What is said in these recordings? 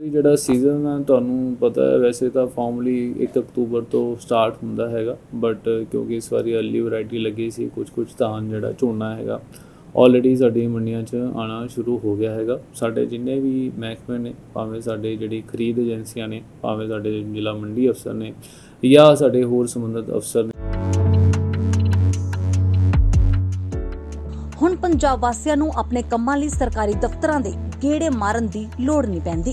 ਜਿਹੜਾ ਸੀਜ਼ਨ ਹੈ ਤੁਹਾਨੂੰ ਪਤਾ ਹੈ, ਵੈਸੇ ਤਾਂ ਫਾਰਮਲੀ 1 ਅਕਤੂਬਰ ਤੋਂ ਸਟਾਰਟ ਹੁੰਦਾ ਹੈਗਾ ਬਟ ਕਿਉਂਕਿ ਇਸ ਵਾਰੀ ਅਰਲੀ ਵੈਰਾਈਟੀ ਲੱਗੀ ਸੀ ਕੁਝ ਕੁਝ ਧਾਨ ਜਿਹੜਾ ਝੋਨਾ ਹੈਗਾ ਆਲਰੇਡੀ ਸਾਡੀ ਮੰਡੀਆਂ 'ਚ ਆਣਾ ਸ਼ੁਰੂ ਹੋ ਗਿਆ ਹੈਗਾ। ਸਾਡੇ ਜਿੰਨੇ ਵੀ ਮਹਿਕਮੇ ਨੇ, ਭਾਵੇਂ ਸਾਡੇ ਜਿਹੜੀ ਖਰੀਦ ਏਜੰਸੀਆਂ ਨੇ, ਭਾਵੇਂ ਸਾਡੇ ਜ਼ਿਲ੍ਹਾ ਮੰਡੀ ਅਫਸਰ ਨੇ, ਜਾਂ ਸਾਡੇ ਹੋਰ ਸੰਬੰਧਿਤ ਅਫਸਰ ਨੇ। ਹੁਣ ਪੰਜਾਬ ਵਾਸੀਆਂ ਨੂੰ ਆਪਣੇ ਕੰਮਾਂ ਲਈ ਸਰਕਾਰੀ ਦਫ਼ਤਰਾਂ ਦੇ ਗੇੜੇ ਮਾਰਨ ਦੀ ਲੋੜ ਨਹੀਂ ਪੈਂਦੀ।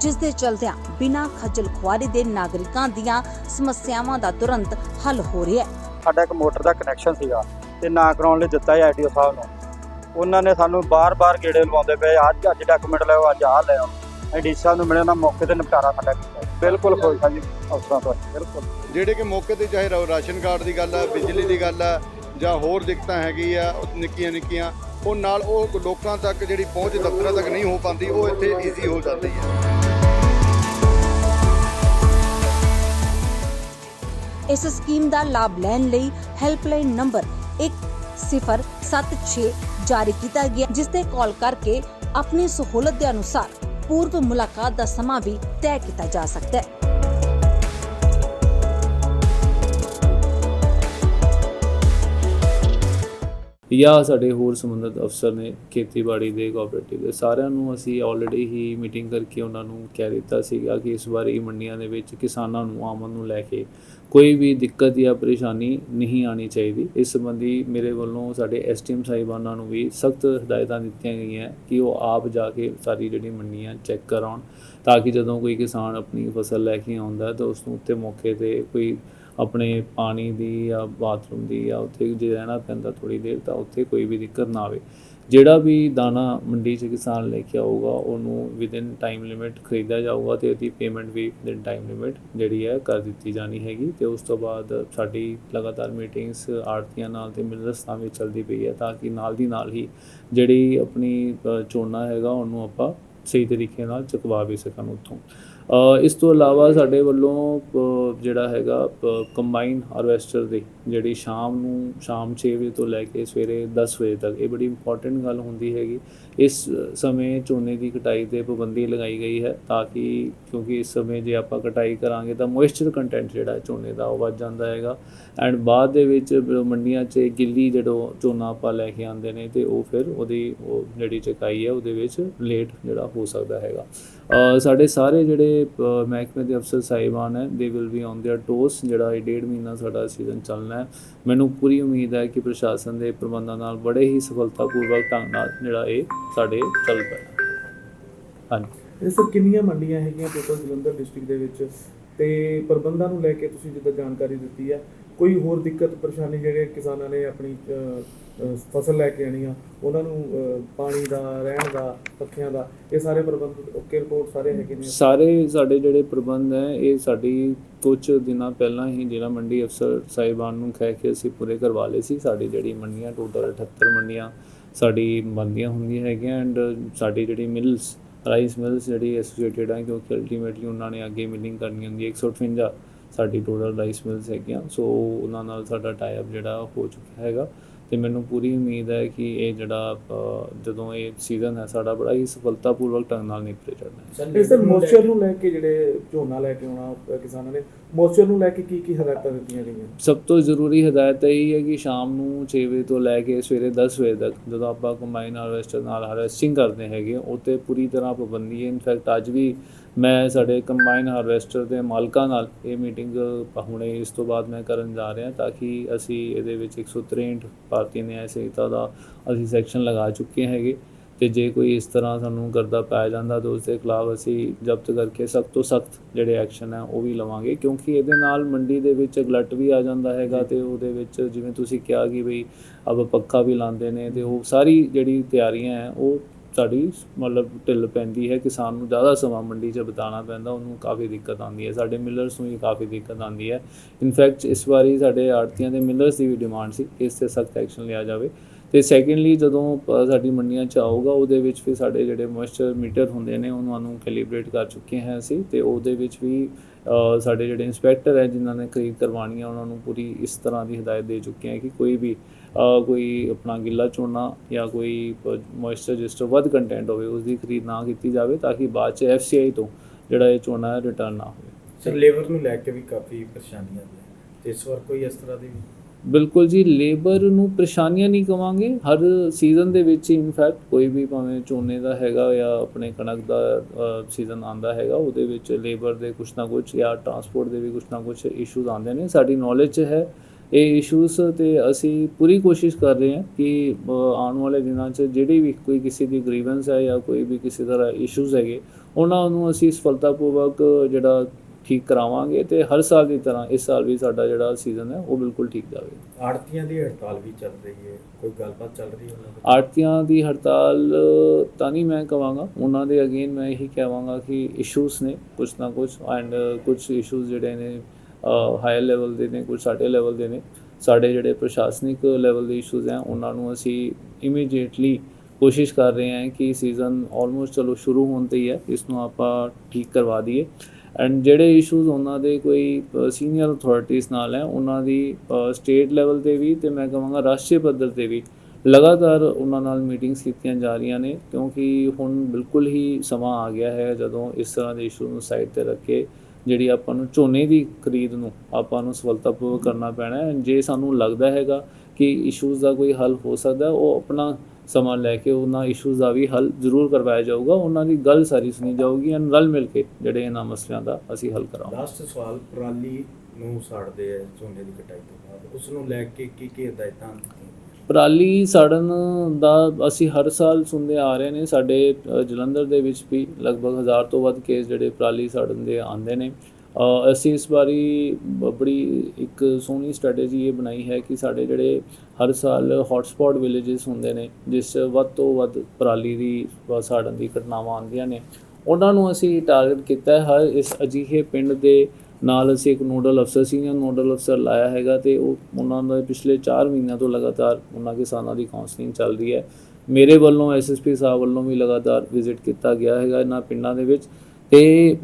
ਜਿਸ ਦੇ ਚਲਦਿਆਂ ਬਿਨਾਂ ਖੱਜਲ ਖੁਆਰੀ ਦੇ ਨਾਗਰਿਕਾਂ ਦੀਆਂ ਸਮੱਸਿਆਵਾਂ ਦਾ ਤੁਰੰਤ ਹੱਲ ਹੋ ਰਿਹਾ ਹੈ। ਸਾਡਾ ਇੱਕ ਮੋਟਰ ਦਾ ਕਨੈਕਸ਼ਨ ਸੀਗਾ ਤੇ ਨਾ ਕਰਾਉਣ ਲਈ ਦਿੱਤਾ ਹੈ ਆਈਡੀਓ ਸਾਹਿਬ ਨੂੰ। ਉਹਨਾਂ ਨੇ ਸਾਨੂੰ ਬਾਰ-ਬਾਰ ਗੇੜੇ ਲਵਾਉਂਦੇ ਪਏ ਅੱਜ ਅੱਜ ਡਾਕੂਮੈਂਟ ਲਿਆਓ ਅੱਜ ਆਹ ਲਿਆਓ। ਆਈਡੀ ਸਾਹਿਬ ਨੂੰ ਮਿਲਿਆ ਨਾ ਮੌਕੇ ਤੇ ਨਿਪਟਾਰਾ ਸਾਡਾ ਕੀਤਾ। ਬਿਲਕੁਲ ਖੁਸ਼ ਹਾਂ ਜੀ ਅਫਸਰਾਂ ਤੋਂ। ਬਿਲਕੁਲ। ਜਿਹੜੇ ਕਿ ਮੌਕੇ ਤੇ ਚਾਹੇ ਰਾਸ਼ਨ ਕਾਰਡ ਦੀ ਗੱਲ ਆ ਬਿਜਲੀ ਦੀ ਗੱਲ ਆ ਜਾਂ ਹੋਰ ਦਿੱਕਤਾਂ ਹੈਗੀ ਆ ਉਹ ਨਿੱਕੀਆਂ ਨਿੱਕੀਆਂ ਉਹ ਨਾਲ ਉਹ ਲੋਕਾਂ ਤੱਕ ਜਿਹੜੀ ਪਹੁੰਚ ਦਫ਼ਤਰਾਂ ਤੱਕ ਨਹੀਂ ਹੋ ਪਾਉਂਦੀ ਉਹ ਇੱਥੇ ਈਜ਼ੀ ਹੋ ਜਾਂਦੀ ਹੈ ਇਸ ਸਕੀਮ ਦਾ ਲਾਭ ਲੈਣ ਲਈ ਹੈਲਪਲਾਈਨ ਨੰਬਰ 1076 ਜਾਰੀ ਕੀਤਾ ਗਿਆ, ਜਿਸ ਤੇ ਕਾਲ ਕਰਕੇ ਆਪਣੀ ਸਹੂਲਤ ਦੇ ਅਨੁਸਾਰ ਪੂਰਵ ਮੁਲਾਕਾਤ ਦਾ ਸਮਾਂ ਵੀ ਤੈਅ ਕੀਤਾ ਜਾ ਸਕਦਾ ਹੈ। ਜਾਂ ਸਾਡੇ ਹੋਰ ਸੰਬੰਧਿਤ ਅਫਸਰ ਨੇ ਖੇਤੀਬਾੜੀ ਦੇ ਕੋਆਪਰੇਟਿਵ ਦੇ, ਸਾਰਿਆਂ ਨੂੰ ਅਸੀਂ ਆਲਰੇਡੀ ਹੀ ਮੀਟਿੰਗ ਕਰਕੇ ਉਹਨਾਂ ਨੂੰ ਕਹਿ ਦਿੱਤਾ ਸੀਗਾ ਕਿ ਇਸ ਵਾਰੀ ਮੰਡੀਆਂ ਦੇ ਵਿੱਚ ਕਿਸਾਨਾਂ ਨੂੰ, ਆਮਦ ਨੂੰ ਲੈ ਕੇ ਕੋਈ ਵੀ ਦਿੱਕਤ ਜਾਂ ਪਰੇਸ਼ਾਨੀ ਨਹੀਂ ਆਣੀ ਚਾਹੀਦੀ। ਇਸ ਸੰਬੰਧੀ ਮੇਰੇ ਵੱਲੋਂ ਸਾਡੇ ਐਸਟੀਐਮ ਸਾਹਿਬਾਨਾਂ ਨੂੰ ਵੀ ਸਖਤ ਹਦਾਇਤਾਂ ਦਿੱਤੀਆਂ ਗਈਆਂ ਕਿ ਉਹ ਆਪ ਜਾ ਕੇ ਸਾਰੀ ਜਿਹੜੀ ਮੰਡੀਆਂ ਚੈੱਕ ਕਰਾਉਣ, ਤਾਂ ਕਿ ਜਦੋਂ ਕੋਈ ਕਿਸਾਨ ਆਪਣੀ ਫਸਲ ਲੈ ਕੇ ਆਉਂਦਾ ਤਾਂ ਉਸ ਨੂੰ ਉੱਤੇ ਮੌਕੇ ਤੇ ਕੋਈ ਆਪਣੇ ਪਾਣੀ ਦੀ ਜਾਂ ਬਾਥਰੂਮ ਦੀ ਜਾਂ ਉੱਥੇ ਜੇ ਰਹਿਣਾ ਪੈਂਦਾ ਥੋੜੀ ਦੇਰ ਤਾਂ ਉੱਥੇ ਕੋਈ ਵੀ ਦਿੱਕਤ ਨਾ ਆਵੇ। ਜਿਹੜਾ ਵੀ ਦਾਣਾ ਮੰਡੀ 'ਚ ਕਿਸਾਨ ਲੈ ਕੇ ਆਊਗਾ ਉਹਨੂੰ ਵਿਦਿਨ ਟਾਈਮ ਲਿਮਿਟ ਖਰੀਦਿਆ ਜਾਊਗਾ ਤੇ ਉਹਦੀ ਪੇਮੈਂਟ ਵੀ ਵਿਦਿਨ ਟਾਈਮ ਲਿਮਿਟ ਜਿਹੜੀ ਹੈ ਕਰ ਦਿੱਤੀ ਜਾਣੀ ਹੈਗੀ ਤੇ ਉਸ ਤੋਂ ਬਾਅਦ ਸਾਡੀ ਲਗਾਤਾਰ ਮੀਟਿੰਗਸ ਆੜਤੀਆਂ ਨਾਲ ਤੇ ਮਿਲਰਸਾਂ ਵਿੱਚ ਚੱਲਦੀ ਪਈ ਹੈ ਤਾਂ ਕਿ ਨਾਲ ਦੀ ਨਾਲ ਹੀ ਜਿਹੜੀ ਆਪਣੀ ਅ, ਝੋਨਾ ਹੈਗਾ ਉਹਨੂੰ ਆਪਾਂ ਸਹੀ ਤਰੀਕੇ ਨਾਲ ਚੁਕਵਾ ਵੀ ਸਕਣ ਉੱਥੋਂ। ਇਸ ਤੋਂ ਇਲਾਵਾ ਸਾਡੇ ਵੱਲੋਂ ਅ, ਜਿਹੜਾ ਹੈਗਾ ਕੰਬਾਈਨ ਹਾਰਵੈਸਟਰ ਦੀ ਜਿਹੜੀ ਸ਼ਾਮ ਨੂੰ ਸ਼ਾਮ 6 ਵਜੇ ਤੋਂ ਲੈ ਕੇ ਸਵੇਰੇ 10 ਵਜੇ ਤੱਕ ਇਹ ਬੜੀ ਇੰਪੋਰਟੈਂਟ ਗੱਲ ਹੁੰਦੀ ਹੈਗੀ। ਇਸ ਸਮੇਂ ਝੋਨੇ ਦੀ ਕਟਾਈ ਤੇ ਪਾਬੰਦੀ ਲਗਾਈ ਗਈ ਹੈ ਤਾਂ ਕਿ ਕਿਉਂਕਿ ਇਸ ਸਮੇਂ ਜੇ ਆਪਾਂ ਕਟਾਈ ਕਰਾਂਗੇ ਤਾਂ ਮੋਇਸਚਰ ਕੰਟੈਂਟ ਜਿਹੜਾ ਝੋਨੇ ਦਾ ਉਹ ਵੱਧ ਜਾਂਦਾ ਹੈਗਾ। ਐਂਡ ਬਾਅਦ ਦੇ ਵਿੱਚ ਮੰਡੀਆਂ 'ਚ ਗਿੱਲੀ ਜਦੋਂ ਝੋਨਾ ਆਪਾਂ ਲੈ ਕੇ ਆਉਂਦੇ ਨੇ ਤੇ ਉਹ ਫਿਰ ਉਹਦੀ ਉਹ ਜਿਹੜੀ ਚਕਾਈ ਹੈ ਉਹਦੇ ਵਿੱਚ ਲੇਟ ਜਿਹੜਾ ਹੋ ਸਕਦਾ ਹੈਗਾ ਅ, ਸਾਡੇ ਸਾਰੇ ਜਿਹੜੇ ਅ, ਮਹਿਕਮੇ ਦੇ ਅਫਸਰ ਸਾਹਿਬਾਨ ਹੈ they will be on their toes ਜਿਹੜਾ ਇਹ ਡੇਢ ਮਹੀਨਾ ਸਾਡਾ ਸੀਜ਼ਨ ਚੱਲਣਾ ਹੈ ਮੈਨੂੰ ਪੂਰੀ ਉਮੀਦ ਹੈ ਕਿ ਪ੍ਰਸ਼ਾਸਨ ਦੇ ਪ੍ਰਬੰਧਾਂ ਨਾਲ ਬੜੇ ਹੀ ਸਫਲਤਾਪੂਰਵਕ ਢੰਗ ਨਾਲ ਜਿਹੜਾ ਇਹ ਸਾਡੇ ਚੱਲ ਪੈਣਾ ਹਾਂਜੀ ਇਹ ਸਰ ਕਿੰਨੀਆਂ ਮੰਡੀਆਂ ਹੈਗੀਆਂ ਟੋਟਲ ਜਲੰਧਰ ਡਿਸਟ੍ਰਿਕਟ ਦੇ ਵਿੱਚ ਤੇ ਪ੍ਰਬੰਧਾਂ ਨੂੰ ਲੈ ਕੇ ਤੁਸੀਂ ਜਿੱਦਾਂ ਜਾਣਕਾਰੀ ਦਿੱਤੀ ਹੈ ਕੋਈ ਹੋਰ ਦਿੱਕਤ ਪਰੇਸ਼ਾਨੀ ਜਿਹੜੇ ਕਿਸਾਨਾਂ ਨੇ ਆਪਣੀ ਅਹ, ਅਹ, ਫਸਲ ਲੈ ਕੇ ਆਣੀ ਆ ਉਹਨਾਂ ਨੂੰ ਪਾਣੀ ਦਾ, ਰਹਿਣ ਦਾ, ਪੱਖਿਆਂ ਦਾ, ਇਹ ਸਾਰੇ ਪ੍ਰਬੰਧ ਓਕੇ ਰਿਪੋਰਟ ਸਾਰੇ ਹੈਗੇ ਨੇ। ਸਾਰੇ ਸਾਡੇ ਜਿਹੜੇ ਪ੍ਰਬੰਧ ਹੈ, ਇਹ ਸਾਡੀ ਕੁਝ ਦਿਨਾਂ ਪਹਿਲਾਂ ਹੀ ਜ਼ਿਲ੍ਹਾ ਮੰਡੀ ਅਫਸਰ ਸਾਹਿਬਾਨ ਨੂੰ ਕਹਿ ਕੇ ਅਸੀਂ ਪੂਰੇ ਕਰਵਾ ਲਏ ਸੀ। ਸਾਡੀ ਜਿਹੜੀ ਮੰਡੀਆਂ ਟੋਟਲ 78 ਮੰਡੀਆਂ ਸਾਡੀ ਬੰਦੀਆਂ ਹੁੰਦੀਆਂ ਹੈਗੀਆਂ ਐਂਡ ਸਾਡੀ ਜਿਹੜੀ ਮਿਲਸ ਰਾਈਸ ਮਿਲਸ ਜਿਹੜੀ ਐਸੋਸੀਏਟਿਡ ਆ, ਕਿਉਂਕਿ ਅਲਟੀਮੇਟਲੀ ਉਹਨਾਂ ਨੇ ਅੱਗੇ ਮਿਲਿੰਗ ਕਰਨੀ ਹੁੰਦੀ ਹੈ 158 ਸਾਡੀ ਟੋਟਲ ਰਾਈਸ ਮਿਲਸ ਹੈਗੀਆਂ। ਸੋ ਉਹਨਾਂ ਨਾਲ ਸਾਡਾ ਟਾਈ ਅਪ ਜਿਹੜਾ ਹੋ ਚੁੱਕਿਆ ਹੈਗਾ। ਤੇ ਮੈਨੂੰ ਪੂਰੀ ਉਮੀਦ ਹੈ ਕਿ ਇਹ ਜਿਹੜਾ ਜਦੋਂ ਇਹ ਸੀਜ਼ਨ ਹੈ ਸਾਡਾ ਬੜਾ ਹੀ ਸਫਲਤਾਪੂਰਵਕ ਢੰਗ ਨਾਲ ਨਿਪਟੇ ਚੜਨਾ ਹੈ। ਇਹ ਸਰ ਮੋਇਸਚਰ ਨੂੰ ਲੈ ਕੇ ਜਿਹੜੇ ਝੋਨਾ ਲੈ ਕੇ ਆਉਣਾ ਕਿਸਾਨਾਂ ਨੇ ਮੋਇਸਚਰ ਨੂੰ ਲੈ ਕੇ ਕੀ ਕੀ ਹਦਾਇਤਾਂ ਦਿੱਤੀਆਂ ਗਈਆਂ? ਸਭ ਤੋਂ ਜ਼ਰੂਰੀ ਹਦਾਇਤ ਇਹ ਹੀ ਹੈ ਕਿ ਸ਼ਾਮ ਨੂੰ 6 ਵਜੇ ਤੋਂ ਲੈ ਕੇ ਸਵੇਰੇ 10 ਵਜੇ ਤੱਕ ਜਦੋਂ ਆਪਾਂ ਕੰਬਾਈਨ ਹਾਰਵੈਸਟਰ ਨਾਲ ਹਾਰਵੈਸਟਿੰਗ ਕਰਦੇ ਹੈਗੇ ਉਹ 'ਤੇ ਪੂਰੀ ਤਰ੍ਹਾਂ ਪਾਬੰਦੀ ਹੈ। ਇਨਫੈਕਟ ਅੱਜ ਵੀ ਮੈਂ ਸਾਡੇ ਕੰਬਾਈਨ ਹਾਰਵੈਸਟਰ ਦੇ ਮਾਲਕਾਂ ਨਾਲ ਇਹ ਮੀਟਿੰਗ ਹੁਣੇ ਇਸ ਤੋਂ ਬਾਅਦ ਮੈਂ ਕਰਨ ਜਾ ਰਿਹਾ ਤਾਂ ਕਿ ਅਸੀਂ ਇਹਦੇ ਵਿੱਚ 163 ਭਾਰਤੀ ਨਿਆਂ ਸੰਹਿਤਾ ਦਾ ਅਸੀਂ ਸੈਕਸ਼ਨ ਲਗਾ ਚੁੱਕੇ ਹੈਗੇ ਤੇ ਜੇ ਕੋਈ ਇਸ ਤਰ੍ਹਾਂ ਸਾਨੂੰ ਕਰਦਾ ਪਾਇਆ ਜਾਂਦਾ ਤਾਂ ਉਸ ਦੇ ਖਿਲਾਫ ਅਸੀਂ ਜ਼ਬਤ ਕਰਕੇ ਸਖਤ ਤੋਂ ਸਖਤ ਜਿਹੜੇ ਐਕਸ਼ਨ ਹੈ ਉਹ ਵੀ ਲਵਾਂਗੇ ਕਿਉਂਕਿ ਇਹਦੇ ਨਾਲ ਮੰਡੀ ਦੇ ਵਿੱਚ ਗਲਟ ਵੀ ਆ ਜਾਂਦਾ ਹੈਗਾ ਤੇ ਉਹਦੇ ਵਿੱਚ ਜਿਵੇਂ ਤੁਸੀਂ ਕਿਹਾ ਕਿ ਬਈ ਅਬ ਪੱਕਾ ਵੀ ਲਾਉਂਦੇ ਨੇ ਤੇ ਉਹ ਸਾਰੀ ਜਿਹੜੀ ਤਿਆਰੀਆਂ ਹੈ ਉਹ ਸਾਡੀ ਮਤਲਬ ਢਿੱਲ ਪੈਂਦੀ ਹੈ, ਕਿਸਾਨ ਨੂੰ ਜ਼ਿਆਦਾ ਸਮਾਂ ਮੰਡੀ 'ਚ ਬਿਤਾਉਣਾ ਪੈਂਦਾ, ਉਹਨੂੰ ਕਾਫੀ ਦਿੱਕਤ ਆਉਂਦੀ ਹੈ। ਸਾਡੇ ਮਿਲਰਸ ਨੂੰ ਵੀ ਕਾਫੀ ਦਿੱਕਤ ਆਉਂਦੀ ਹੈ। ਇਨਫੈਕਟ ਇਸ ਵਾਰੀ ਸਾਡੇ ਆੜਤੀਆਂ ਦੇ ਮਿਲਰਸ ਦੀ ਵੀ ਡਿਮਾਂਡ ਸੀ ਕਿ ਇਸ ਤੇ ਸਖਤ ਐਕਸ਼ਨ ਲਿਆ ਜਾਵੇ। ਤੇ ਸੈਕੰਡਲੀ ਜਦੋਂ ਸਾਡੀ ਮੰਡੀਆਂ 'ਚ ਆਊਗਾ, ਉਹਦੇ ਵਿੱਚ ਫਿਰ ਸਾਡੇ ਜਿਹੜੇ ਮੋਇਸਚਰ ਮੀਟਰ ਹੁੰਦੇ ਨੇ ਉਹਨਾਂ ਨੂੰ ਕੈਲੀਬ੍ਰੇਟ ਕਰ ਚੁੱਕੇ ਹਾਂ ਅਸੀਂ। ਤੇ ਉਹਦੇ ਵਿੱਚ ਵੀ ਸਾਡੇ ਜਿਹੜੇ ਇਨਸਪੈਕਟਰ ਹੈ, ਜਿਨ੍ਹਾਂ ਨੇ ਖਰੀਦ ਕਰਵਾਉਣੀ ਹੈ, ਉਹਨਾਂ ਨੂੰ ਪੂਰੀ ਇਸ ਤਰ੍ਹਾਂ ਦੀ ਹਦਾਇਤ ਦੇ ਚੁੱਕੇ ਹਾਂ ਕਿ ਕੋਈ ਵੀ ਕੋਈ ਆਪਣਾ ਗਿੱਲਾ ਝੋਨਾ ਜਾਂ ਕੋਈ ਮੋਇਸਚਰ ਜਿਸ ਤੋਂ ਵੱਧ ਕੰਟੈਂਟ ਹੋਵੇ ਉਸ ਦੀ ਖਰੀਦ ਨਾ ਕੀਤੀ ਜਾਵੇ ਤਾਂ ਕਿ ਬਾਅਦ 'ਚ ਐਫਸੀਆਈ ਤੋਂ ਜਿਹੜਾ ਇਹ ਹੈ ਰਿਟਰਨ ਨਾ ਹੋਵੇ। ਸਰ ਲੇਬਰ ਨੂੰ ਲੈ ਕੇ ਵੀ ਕਾਫੀ ਪਰੇਸ਼ਾਨੀਆਂ ਨੇ। ਤੇ ਇਸ ਵਾਰ ਕੋਈ ਇਸ ਤਰ੍ਹਾਂ ਦੀ ਬਿਲਕੁਲ ਜੀ ਲੇਬਰ ਨੂੰ ਪਰੇਸ਼ਾਨੀਆਂ ਨਹੀਂ ਕਵਾਂਗੇ। ਹਰ ਸੀਜ਼ਨ ਦੇ ਵਿੱਚ ਇਨਫੈਕਟ ਕੋਈ ਵੀ ਭਾਵੇਂ ਝੋਨੇ ਦਾ ਹੈਗਾ ਜਾਂ ਆਪਣੇ ਕਣਕ ਦਾ ਸੀਜ਼ਨ ਆਂਦਾ ਹੈਗਾ ਉਹਦੇ ਵਿੱਚ ਲੇਬਰ ਦੇ ਕੁਛ ਨਾ ਕੁਛ ਜਾਂ ਟਰਾਂਸਪੋਰਟ ਦੇ ਵੀ ਕੁਛ ਨਾ ਕੁਛ ਇਸ਼ੂਜ਼ ਆਉਂਦੇ ਨੇ। ਸਾਡੀ ਨੌਲੇਜ ਹੈ ਇਹ ਇਸ਼ੂਜ਼ ਤੇ ਅਸੀਂ ਪੂਰੀ ਕੋਸ਼ਿਸ਼ ਕਰ ਰਹੇ ਹਾਂ ਕਿ ਆਉਣ ਵਾਲੇ ਦਿਨਾਂ 'ਚ ਜਿਹੜੀ ਵੀ ਕੋਈ ਕਿਸੇ ਦੀ ਗ੍ਰੀਵੈਂਸ ਹੈ ਜਾਂ ਕੋਈ ਵੀ ਕਿਸੇ ਤਰ੍ਹਾਂ ਇਸ਼ੂਜ਼ ਹੈਗੇ ਉਹਨਾਂ ਨੂੰ ਅਸੀਂ ਸਫਲਤਾਪੂਰਵਕ ਜਿਹੜਾ ਠੀਕ ਕਰਾਵਾਂਗੇ ਤੇ ਹਰ ਸਾਲ ਦੀ ਤਰ੍ਹਾਂ ਇਸ ਸਾਲ ਵੀ ਸਾਡਾ ਜਿਹੜਾ ਸੀਜ਼ਨ ਹੈ ਉਹ ਬਿਲਕੁਲ ਠੀਕ ਜਾਵੇ। ਆੜਤੀਆਂ ਦੀ ਹੜਤਾਲ ਵੀ ਚੱਲ ਰਹੀ ਹੈ ਕੋਈ ਗੱਲਬਾਤ ਚੱਲ ਰਹੀ ਹੈ ਉਹਨਾਂ ਦੀ? ਆੜਤੀਆਂ ਦੀ ਹੜਤਾਲ ਤਾਂ ਨਹੀਂ ਮੈਂ ਕਵਾਂਗਾ ਉਹਨਾਂ ਦੇ ਅਗੇਨ ਮੈਂ ਇਹੀ ਕਹਾਂਗਾ ਕਿ ਇਸ਼ੂਸ ਨੇ ਕੁਛ ਨਾ ਕੁਛ ਐਂਡ ਕੁਝ ਇਸ਼ੂਸ ਜਿਹੜੇ ਨੇ ਹਾਇਰ ਲੈਵਲ ਦੇ ਨੇ ਕੁਝ ਸਾਡੇ ਲੈਵਲ ਦੇ ਨੇ। ਸਾਡੇ ਜਿਹੜੇ ਪ੍ਰਸ਼ਾਸਨਿਕ ਲੈਵਲ ਦੇ ਇਸ਼ੂਜ਼ ਹੈ, ਉਹਨਾਂ ਨੂੰ ਅਸੀਂ ਇਮੀਡੀਏਟਲੀ ਕੋਸ਼ਿਸ਼ ਕਰ ਰਹੇ ਹਾਂ ਕਿ ਸੀਜ਼ਨ ਆਲਮੋਸਟ ਚਲੋ ਸ਼ੁਰੂ ਹੋਣ ਤੇ ਹੀ ਹੈ, ਇਸ ਨੂੰ ਆਪਾਂ ਠੀਕ ਕਰਵਾ ਦਈਏ। ਐਂਡ ਜਿਹੜੇ ਇਸ਼ੂਜ਼ ਉਹਨਾਂ ਦੇ ਕੋਈ ਸੀਨੀਅਰ ਅਥਾਰਟੀਜ਼ ਨਾਲ ਹੈ, ਉਹਨਾਂ ਦੀ ਸਟੇਟ ਲੈਵਲ ਤੇ ਵੀ ਤੇ ਮੈਂ ਕਹਾਂਗਾ ਰਾਸ਼ਟਰੀ ਪੱਧਰ ਤੇ ਵੀ ਲਗਾਤਾਰ ਉਹਨਾਂ ਨਾਲ ਮੀਟਿੰਗਸ ਕੀਤੀਆਂ ਜਾ ਰਹੀਆਂ ਨੇ, ਕਿਉਂਕਿ ਹੁਣ ਬਿਲਕੁਲ ਹੀ ਸਮਾਂ ਆ ਗਿਆ ਹੈ ਜਦੋਂ ਇਸ ਤਰ੍ਹਾਂ ਦੇ ਇਸ਼ੂ ਨੂੰ ਸਾਈਡ ਤੇ ਰੱਖ ਕੇ ਜਿਹੜੀ ਆਪਾਂ ਨੂੰ ਝੋਨੇ ਦੀ ਖਰੀਦ ਨੂੰ ਆਪਾਂ ਨੂੰ ਸਫਲਤਾਪੂਰਵਕ ਕਰਨਾ ਪੈਣਾ ਹੈ। ਜੇ ਸਾਨੂੰ ਲੱਗਦਾ ਹੈਗਾ ਕਿ ਇਸ਼ੂਜ਼ ਦਾ ਕੋਈ ਹੱਲ ਹੋ ਸਕਦਾ ਉਹ ਆਪਣਾ ਸਮਾਂ ਲੈ ਕੇ ਉਹਨਾਂ ਇਸ਼ੂਜ਼ ਦਾ ਵੀ ਹੱਲ ਜ਼ਰੂਰ ਕਰਵਾਇਆ ਜਾਊਗਾ। ਉਹਨਾਂ ਦੀ ਗੱਲ ਸਾਰੀ ਸੁਣੀ ਜਾਊਗੀ ਐਂਡ ਰਲ ਮਿਲ ਕੇ ਜਿਹੜੇ ਇਹਨਾਂ ਮਸਲਿਆਂ ਦਾ ਅਸੀਂ ਹੱਲ ਕਰਾਂਗੇ। ਲਾਸਟ ਸਵਾਲ, ਪਰਾਲੀ ਨੂੰ ਸਾੜਦੇ ਆ ਝੋਨੇ ਦੀ ਕਟਾਈ ਤੋਂ ਬਾਅਦ। ਉਸ ਨੂੰ ਲੈ ਕੇ ਕੀ ਕੀ ਹਦਾਇਤਾਂ ਪਰਾਲੀ ਸਾੜਨ ਦਾ ਅਸੀਂ ਹਰ ਸਾਲ ਸੁਣਦੇ ਆ ਰਹੇ ਨੇ, ਸਾਡੇ ਜਲੰਧਰ ਦੇ ਵਿੱਚ ਵੀ ਲਗਭਗ ਹਜ਼ਾਰ ਤੋਂ ਵੱਧ ਕੇਸ ਜਿਹੜੇ ਪਰਾਲੀ ਸਾੜਨ ਦੇ ਆਉਂਦੇ ਨੇ। ਅਸੀਂ ਇਸ ਵਾਰੀ ਬੜੀ ਇੱਕ ਸੋਹਣੀ ਸਟ੍ਰੈਟਜੀ ਇਹ ਬਣਾਈ ਹੈ ਕਿ ਸਾਡੇ ਜਿਹੜੇ ਹਰ ਸਾਲ ਹੌਟਸਪੌਟ ਵਿਲੇजेस ਹੁੰਦੇ ਨੇ, ਜਿਸ 'ਚ ਵੱਧ ਤੋਂ ਵੱਧ ਪਰਾਲੀ ਦੀ ਸਾੜਨ ਦੀ ਘਟਨਾਵਾਂ ਆਉਂਦੀਆਂ ਨੇ, ਉਹਨਾਂ ਨੂੰ ਅਸੀਂ ਟਾਰਗੇਟ ਕੀਤਾ ਹੈ। ਹਰ ਇਸ ਅਜਿਹੇ ਪਿੰਡ ਦੇ ਨਾਲ ਅਸੀਂ ਇੱਕ ਨੋਡਲ ਅਫਸਰ ਸੀਨੀਅਰ ਨੋਡਲ ਅਫਸਰ ਲਾਇਆ ਹੈਗਾ ਤੇ ਉਹ ਉਹਨਾਂ ਦਾ ਪਿਛਲੇ 4 ਮਹੀਨਿਆਂ ਤੋਂ ਲਗਾਤਾਰ ਉਹਨਾਂ ਕਿਸਾਨਾਂ ਦੀ ਕਾਉਂਸਲਿੰਗ ਚੱਲ ਰਹੀ ਹੈ। ਮੇਰੇ ਵੱਲੋਂ ਐਸਐਸਪੀ ਸਾਹਿਬ ਵੱਲੋਂ ਵੀ ਲਗਾਤਾਰ ਵਿਜ਼ਿਟ ਕੀਤਾ ਗਿਆ ਹੈਗਾ ਇਹਨਾਂ ਪਿੰਡਾਂ ਦੇ ਵਿੱਚ ਤੇ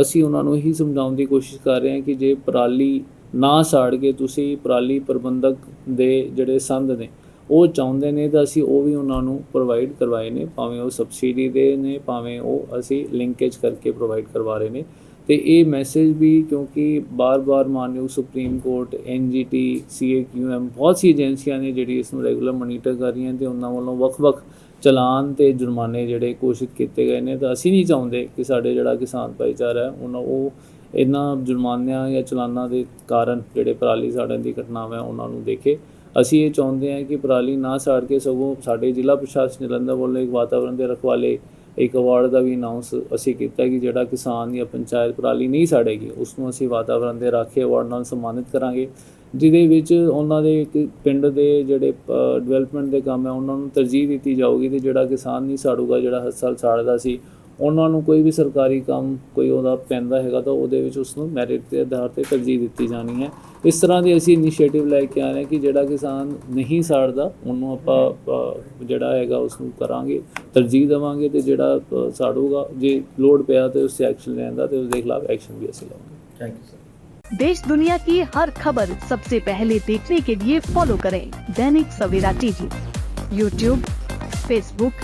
ਅਸੀਂ ਉਹਨਾਂ ਨੂੰ ਇਹੀ ਸਮਝਾਉਣ ਦੀ ਕੋਸ਼ਿਸ਼ ਕਰ ਰਹੇ ਹਾਂ ਕਿ ਜੇ ਪਰਾਲੀ ਨਾ ਸਾੜ ਕੇ ਤੁਸੀਂ ਪਰਾਲੀ ਪ੍ਰਬੰਧਕ ਦੇ ਜਿਹੜੇ ਸੰਦ ਨੇ, ਉਹ ਚਾਹੁੰਦੇ ਨੇ ਤਾਂ ਅਸੀਂ ਉਹ ਵੀ ਉਹਨਾਂ ਨੂੰ ਪ੍ਰੋਵਾਈਡ ਕਰਵਾਏ ਨੇ, ਭਾਵੇਂ ਉਹ ਸਬਸਿਡੀ ਦੇ ਨੇ, ਭਾਵੇਂ ਉਹ ਅਸੀਂ ਲਿੰਕੇਜ ਕਰਕੇ ਪ੍ਰੋਵਾਈਡ ਕਰਵਾ ਰਹੇ ਨੇ। ਤੇ ਇਹ ਮੈਸੇਜ ਵੀ ਕਿਉਂਕਿ ਬਾਰ-ਬਾਰ ਮਾਨਯੋਗ ਸੁਪਰੀਮ ਕੋਰਟ ਐਨਜੀਟੀ ਸੀਏਕਿਊਐਮ ਬਹੁਤ ਸੀ ਏਜੰਸੀਆਂ ਨੇ ਜਿਹੜੀ ਇਸ ਨੂੰ ਰੈਗੂਲਰ ਮੋਨੀਟਰ ਕਰ ਰਹੀਆਂ ਤੇ ਉਹਨਾਂ ਵੱਲੋਂ ਵੱਖ-ਵੱਖ ਚਲਾਨ ਤੇ ਜੁਰਮਾਨੇ ਜਿਹੜੇ ਘੋਸ਼ਿਤ ਕੀਤੇ ਗਏ ਨੇ ਤਾਂ ਅਸੀਂ ਨਹੀਂ ਚਾਹੁੰਦੇ ਕਿ ਸਾਡੇ ਜਿਹੜਾ ਕਿਸਾਨ ਭਾਈਚਾਰਾ ਹੈ, ਉਹਨਾਂ ਉਹ ਇਹਨਾਂ ਜੁਰਮਾਨਿਆਂ ਜਾਂ ਚਲਾਨਾਂ ਦੇ ਕਾਰਨ ਜਿਹੜੇ ਪਰਾਲੀ ਸਾੜਨ ਦੀ ਘਟਨਾਵਾਂ ਉਹਨਾਂ ਨੂੰ ਦੇਖੇ। ਅਸੀਂ ਇਹ ਚਾਹੁੰਦੇ ਹਾਂ ਕਿ ਪਰਾਲੀ ਨਾ ਸਾੜ ਕੇ ਸਗੋਂ ਸਾਡੇ ਜ਼ਿਲ੍ਹਾ ਪ੍ਰਸ਼ਾਸਨ ਜਲੰਧਰ ਵੱਲੋਂ ਇੱਕ ਵਾਤਾਵਰਣ ਦੇ ਰਖਵਾਲੇ ਇੱਕ ਅਵਾਰਡ ਦਾ ਵੀ ਅਨਾਉਂਸ ਅਸੀਂ ਕੀਤਾ ਕਿ ਜਿਹੜਾ ਕਿਸਾਨ ਜਾਂ ਪੰਚਾਇਤ ਪਰਾਲੀ ਨਹੀਂ ਸਾੜੇਗੀ ਉਸ ਨੂੰ ਅਸੀਂ ਵਾਤਾਵਰਣ ਦੇ ਰਾਖੇ ਅਵਾਰਡ ਨਾਲ ਸਨਮਾਨਿਤ ਕਰਾਂਗੇ, ਜਿਹਦੇ ਵਿੱਚ ਉਹਨਾਂ ਦੇ ਇੱਕ ਪਿੰਡ ਦੇ ਜਿਹੜੇ ਡਿਵੈਲਪਮੈਂਟ ਦੇ ਕੰਮ ਹੈ, ਉਹਨਾਂ ਨੂੰ ਤਰਜੀਹ ਦਿੱਤੀ ਜਾਊਗੀ ਤੇ ਜਿਹੜਾ ਕਿਸਾਨ ਨਹੀਂ ਸਾੜੂਗਾ, ਜਿਹੜਾ ਹਰ ਸਾਲ ਸਾੜਦਾ ਸੀ ਉਹਨਾਂ ਨੂੰ ਕੋਈ ਵੀ ਸਰਕਾਰੀ ਕੰਮ ਕੋਈ ਉਹਦਾ ਪੈਂਦਾ ਹੈਗਾ ਤਾਂ ਉਹਦੇ ਵਿੱਚ ਉਸ ਨੂੰ ਮੈਰਿਟ ਦੇ ਆਧਾਰ ਤੇ ਤਰਜੀਹ ਦਿੱਤੀ ਜਾਣੀ ਹੈ ਇਸ ਤਰ੍ਹਾਂ ਦੀ ਅਸੀਂ ਇਨੀਸ਼ੀਏਟਿਵ ਲੈ ਕੇ ਆ ਰਹੇ ਹਾਂ ਕਿ ਜਿਹੜਾ ਕਿਸਾਨ ਨਹੀਂ ਸਾੜਦਾ ਉਹਨੂੰ ਆਪਾਂ ਅ, ਜਿਹੜਾ ਹੈਗਾ ਉਸ ਨੂੰ ਕਰਾਂਗੇ ਤਰਜੀਹ ਦੇਵਾਂਗੇ ਤੇ ਜਿਹੜਾ ਅ, ਸਾੜੂਗਾ ਜੇ ਲੋਡ ਪਿਆ ਤੇ ਉਸ ਤੇ ਐਕਸ਼ਨ ਲੈਣ ਦਾ ਤੇ ਉਸ ਦੇ ਖਿਲਾਫ ਐਕਸ਼ਨ ਵੀ ਅਸੀਂ ਲਵਾਂਗੇ ਥੈਂਕ ਯੂ ਸਰ देश दुनिया की हर खबर सबसे पहले देखने के लिए फॉलो करें Dainik Savera TV YouTube Facebook